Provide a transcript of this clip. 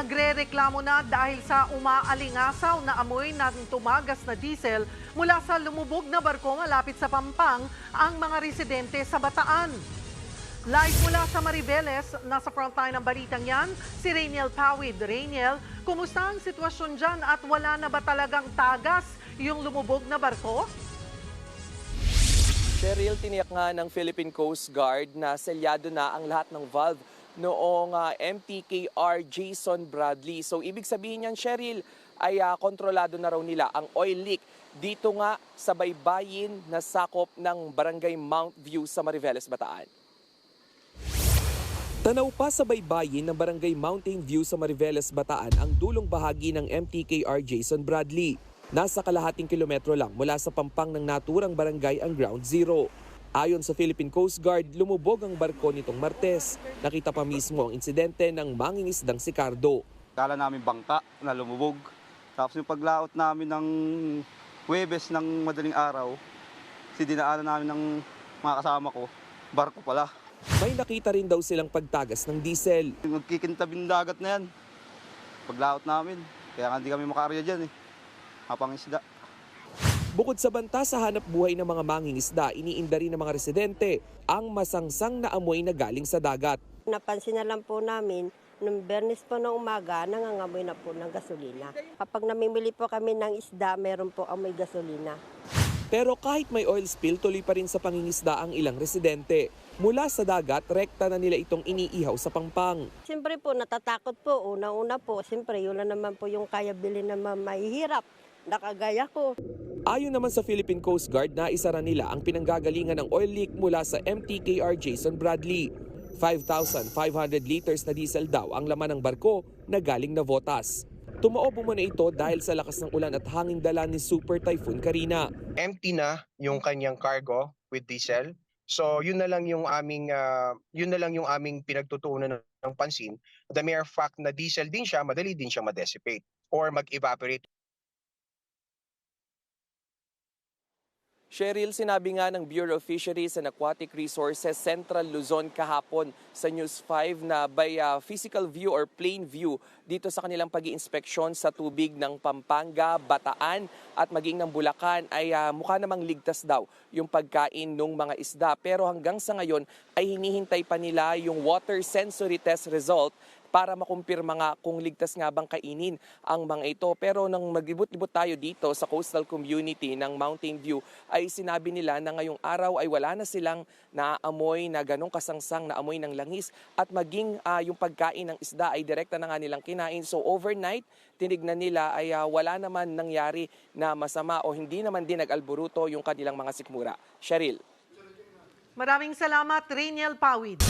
nagre-reklamo na dahil sa umaalingasaw na amoy ng tumagas na diesel mula sa lumubog na barko malapit sa Pampang ang mga residente sa Bataan. Live mula sa Maribeles, nasa frontline ng balitang yan, si Rainiel Pawid. Rainiel, kumusta ang sitwasyon dyan at wala na ba talagang tagas yung lumubog na barko? Cheryl, tiniyak nga ng Philippine Coast Guard na selyado na ang lahat ng valve noong ah, MTKR Jason Bradley. So ibig sabihin niyan, Cheryl, ay ah, kontrolado na raw nila ang oil leak dito nga sa baybayin na sakop ng Barangay Mount View sa Mariveles, Bataan. Tanaw pa sa baybayin ng Barangay Mountain View sa Mariveles, Bataan ang dulong bahagi ng MTKR Jason Bradley. Nasa kalahating kilometro lang mula sa pampang ng naturang barangay ang Ground Zero. Ayon sa Philippine Coast Guard, lumubog ang barko nitong Martes. Nakita pa mismo ang insidente ng mangingisdang si Cardo. Kala namin bangka na lumubog. Tapos yung paglaot namin ng Huwebes ng madaling araw, si dinaanan namin ng mga kasama ko, barko pala. May nakita rin daw silang pagtagas ng diesel. Nagkikintabing dagat na yan. Paglaot namin. Kaya nga hindi kami makarya dyan eh. Hapang isda. Bukod sa banta sa hanap buhay ng mga mangingisda, iniinda rin ng mga residente ang masangsang na amoy na galing sa dagat. Napansin na lang po namin, nung bernis po ng umaga, nangangamoy na po ng gasolina. Kapag namimili po kami ng isda, meron po amoy gasolina. Pero kahit may oil spill, tuloy pa rin sa pangingisda ang ilang residente. Mula sa dagat, rekta na nila itong iniihaw sa pangpang. Siyempre po, natatakot po. Una-una po, siyempre, yun lang naman po yung kaya bilhin na ma- mahihirap. Nakagaya ko. Ayon naman sa Philippine Coast Guard, naisara nila ang pinanggagalingan ng oil leak mula sa MTKR Jason Bradley. 5,500 liters na diesel daw ang laman ng barko na galing na Votas. Tumaob muna ito dahil sa lakas ng ulan at hanging dala ni Super Typhoon Karina. empty na yung kanyang cargo with diesel. So yun na lang yung aming ah, yun na lang yung aming pinagtutuunan ng, ng pansin. The mere fact na diesel din siya, madali din siya ma-dissipate or mag-evaporate Cheryl, sinabi nga ng Bureau of Fisheries and Aquatic Resources Central Luzon kahapon sa News 5 na by uh, physical view or plain view dito sa kanilang pag inspeksyon sa tubig ng Pampanga, Bataan at maging ng Bulacan ay uh, mukha namang ligtas daw yung pagkain ng mga isda. Pero hanggang sa ngayon ay hinihintay pa nila yung water sensory test result para makumpirma nga kung ligtas nga bang kainin ang mga ito. Pero nang maglibot-libot tayo dito sa coastal community ng Mountain View ay sinabi nila na ngayong araw ay wala na silang naaamoy na ganong kasangsang na amoy ng langis at maging ah, yung pagkain ng isda ay direkta na nga nilang kinain. So overnight, tinignan nila ay ah, wala naman nangyari na masama o hindi naman din nag-alburuto yung kanilang mga sikmura. Cheryl. Maraming salamat, Rainiel Pawid.